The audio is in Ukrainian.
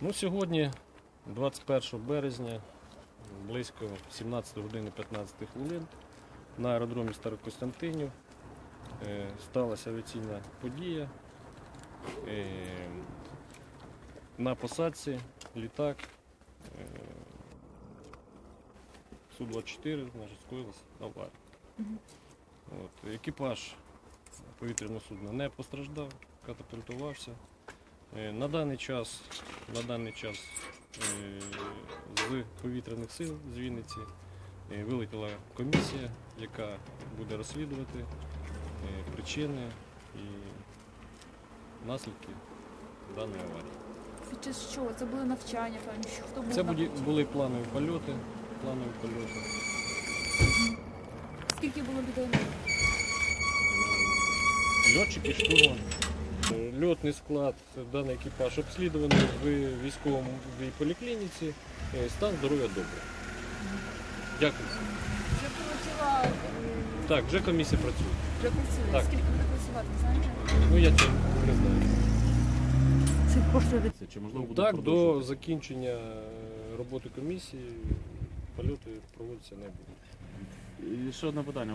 Ну, сьогодні, 21 березня, близько 17 години 15 хвилин, на аеродромі Старокостянтинів е, сталася авіаційна подія. Е, На посадці літак е, Су-24 значить, скоїлася аварія. От, екіпаж повітряного судна не постраждав, катапультувався. Е, На даний час, на даний час е, з повітряних сил з Вінниці е, вилетіла комісія, яка буде розслідувати причини і наслідки даної аварії. Під час чого? Це були навчання, що хто був Це пульті? були планові польоти. Планові польоти. Скільки було людей? Льотчики, штурман. Льотний склад, даний екіпаж обслідуваний в військовому поліклініці. Е, Стан здоров'я добре. Дякую. Вже е, Так, вже комісія працює. вже працює. Так. Скільки буде працювати, знаєте? Ну я цього не знаю. Чи можливо буде Так, до продовжувати? закінчення е, роботи комісії польоти проводяться не будуть. І ще одне питання.